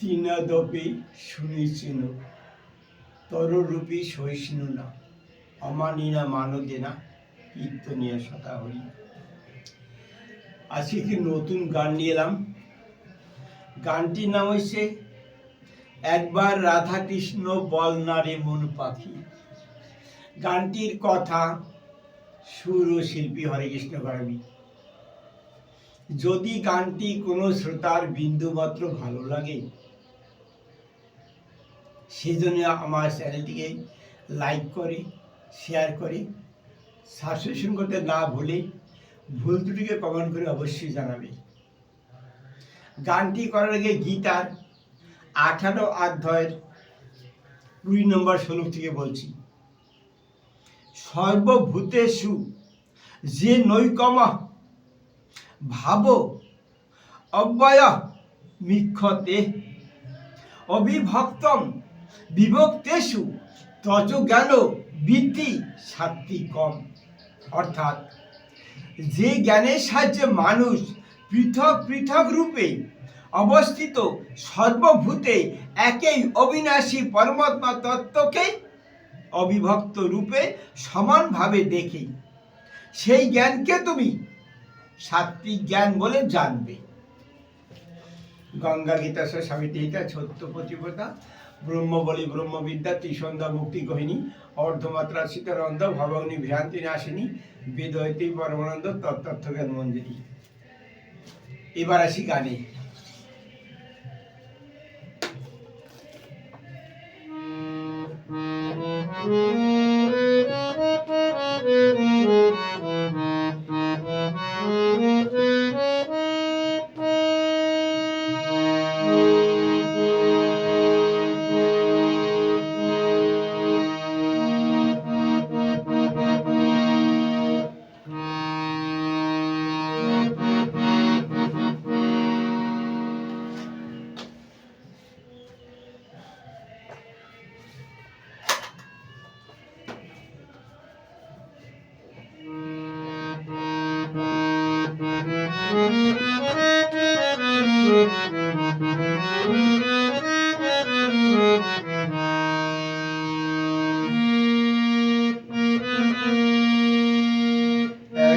তিনাদপি শুনিছিন, তররূপী সহিষ্ণু না, অমানি না মানদে না কীর্তনীয় সতা হরি। আজকে কি নতুন গান নিয়ে এলাম? গানটির নাম হচ্ছে একবার রাধা কৃষ্ণ বল না রে মন পাখি। গানটির কথা সুর ও শিল্পী হরেকৃষ্ণ গড়াবি যদি গানটি কোনো শ্রোতার বিন্দুমাত্র ভালো লাগে সেজন্য আমার চ্যানেলটিকে লাইক করে, শেয়ার করে সাবস্ক্রিপশন করতে না ভুলে ভুল দুটিকে কমেন্ট করে অবশ্যই জানাবে। গানটি করার আগে গীতার আঠারো অধ্যায়ের কুড়ি নম্বর শ্লোক থেকে বলছি, সর্বভূতেষু যে নৈকম ভাব অব্যয় মিক্ষতে অবিভক্তম বিভক্তেষু, তজ জ্ঞান বৃদ্ধি সাত্বিকম অর্থাৎ যে জ্ঞানের সাহায্যে মানুষ পৃথক পৃথক রূপে অবস্থিত সর্বভূতে একই অবিনাশী পরমাত্মা তত্ত্বকে অবিভক্ত রূপে সমানভাবে দেখে, সেই জ্ঞানকে তুমি সাত্বিক জ্ঞান বলে জানবে। গঙ্গা গীতা সাবিত্রিতা ছোট্ট প্রতিপদা ব্রহ্ম বলি ব্রহ্মবিদ্যা, ত্রিসন্ধ্যা মুক্তি কহিনি, অর্ধমাত্রা সীতারন্ধ, ভবগ্নি ভ্রান্তি নাশিনী, বেদয়তী পরমানন্দ তত্ত্ব জ্ঞান মঞ্জুরি এবার আসি গানে।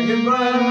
একবার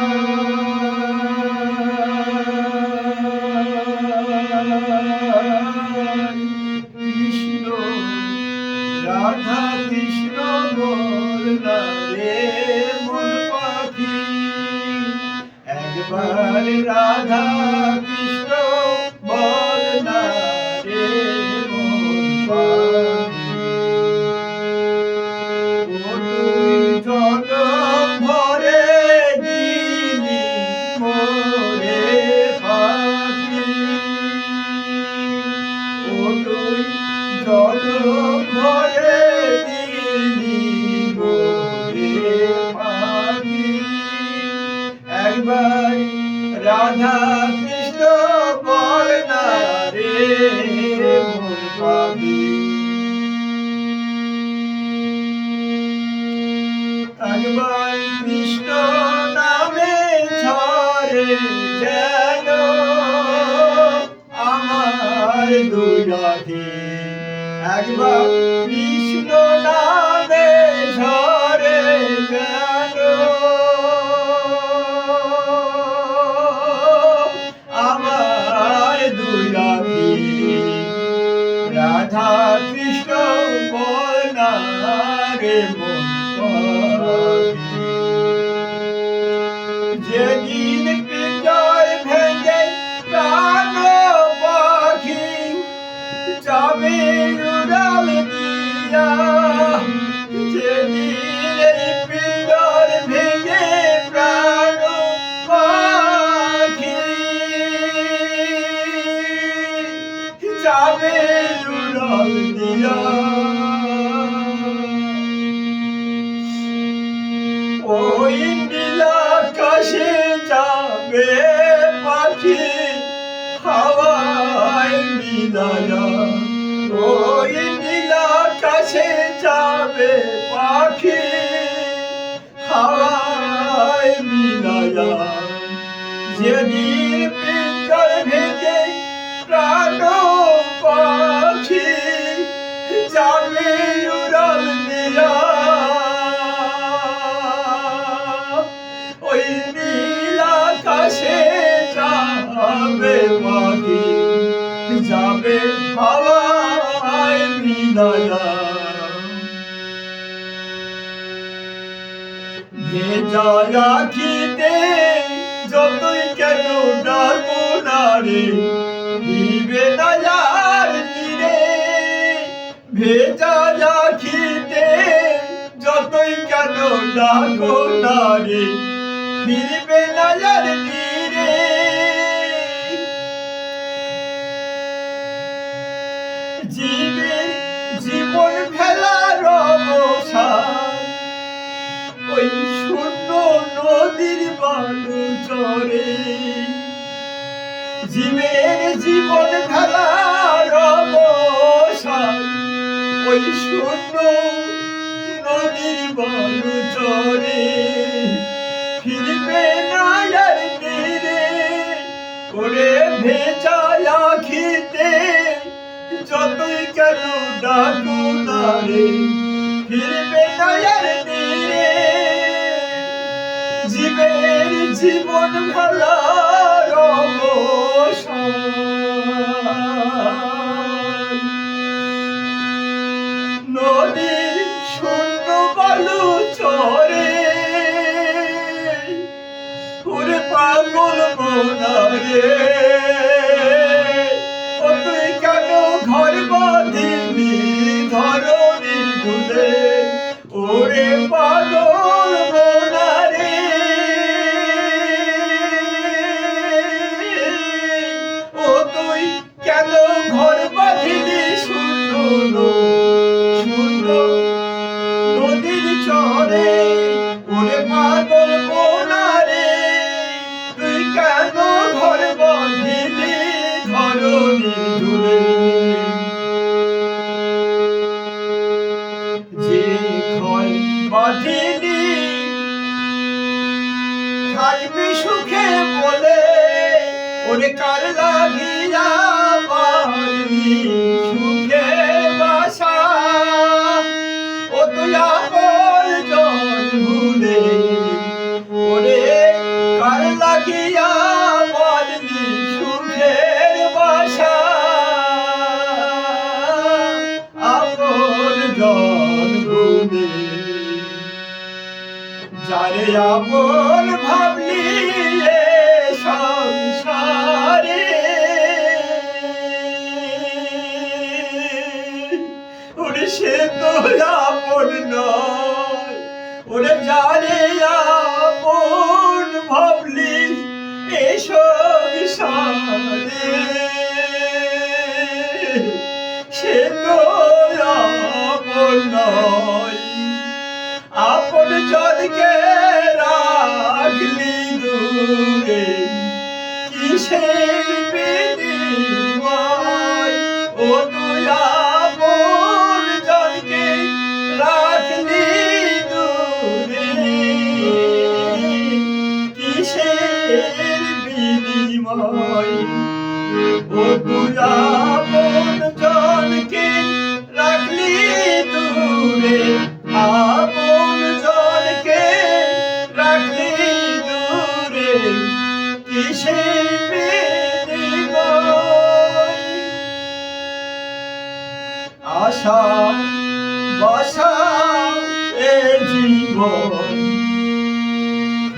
দুরাধে একবার কৃষ্ণ নামে ঝরে যেন আমার দুরাধে রাধা কৃষ্ণ না নীলাকাশে যাবে পাখি হাওয়ায় মিলায়া। ওই নীলাকাশে যাবে পাখি হাওয়ায় মিলায়া। যেদিন হাওয়ায় বিদায়া। ভেজা রাখিতে যতই কেন ডাকো না রে দিবে না যার তীরে ভেজা রাখিতে যতই কেন ডাকো না রে ফিরবে না যার তীরে। চরে জীবের জীবন অবসান ওই শূন্য নদীর বালু চরে। ফিরবে না আর তীরে ওরে ভেজা আখিতে যতই কেন ডাকু না রে ফিরবে না জীবন ভালার নদীর শূন্য বালু চরে ওরে পাগল মোনারে ও তুই কেন ঘর বাঁধিনি ধরনের দুলে ওরে পাগল বাঁধিলি থাকবি সুখে বলে ওরে কার লাগিয়া বাঁধলি সুখে বাসা ও তুই আপন জন কার লাগিয়া আপন কিসের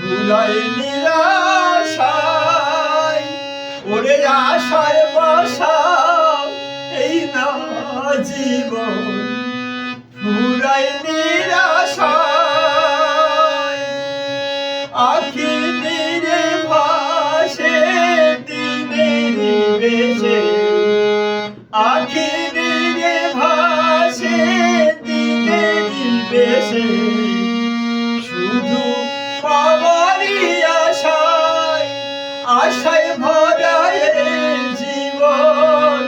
ফুলাই নিরাশায়, ওরে আশার বাসা, এই না জীবন। ফুরাই নিরাশায় আখি দিনে ভাসে দিনের বেশে আখি দিনে ভাসে দিনের বেশে আশায় ভরা জীবন।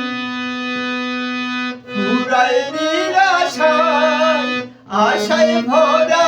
পুরাই নিরাশায় আশায় ভরা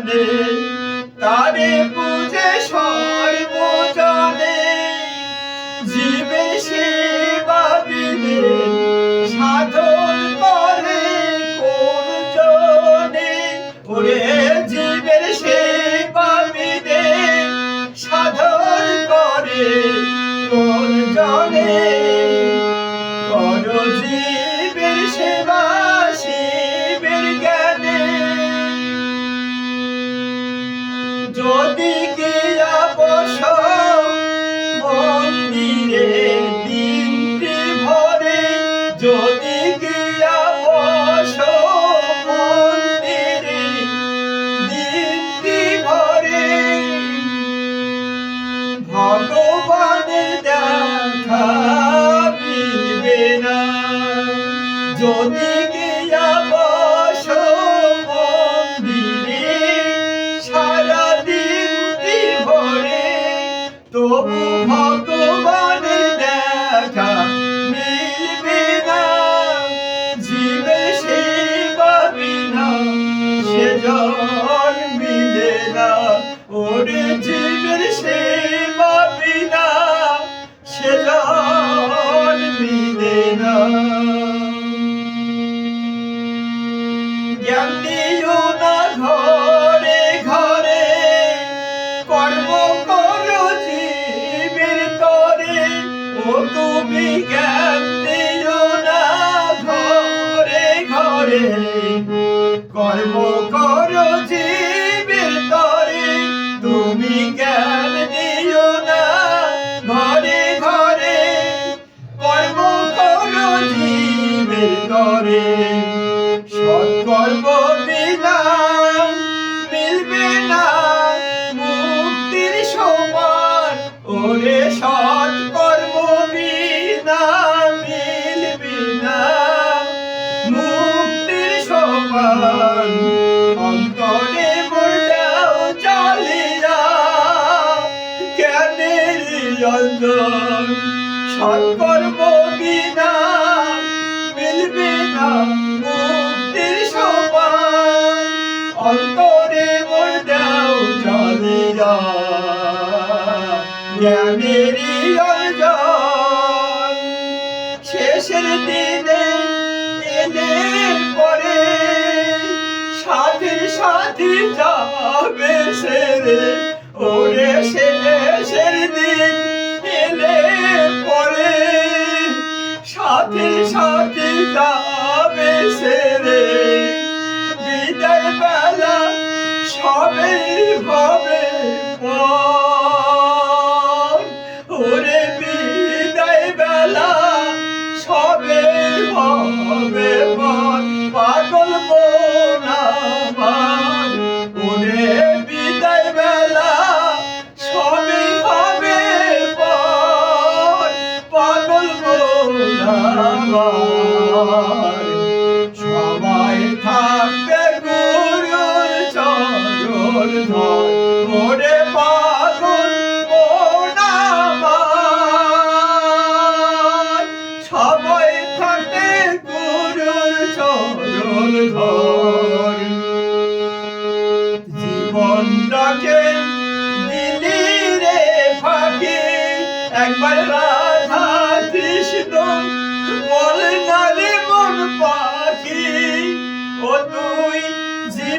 வந்து தானே দিকে 我不怕 অন্তরে মোর দেও জলে জ্ঞানের অর্জন শেষের দিনে এনে পরে সাথে সাথে যাবে সেরে। ওরে শেষের দিন এলে পরে সাথে সাথে যাবে সেরে।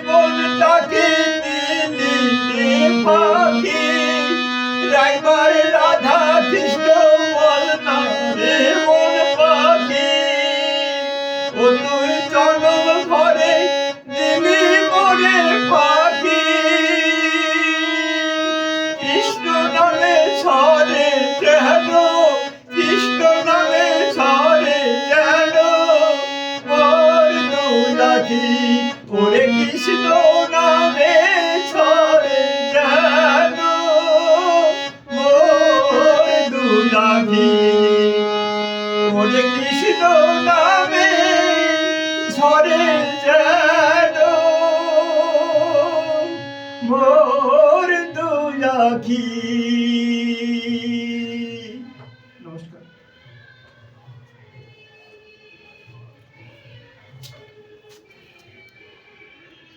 Bonita aquí. রাখি ওরে কৃষ্ণ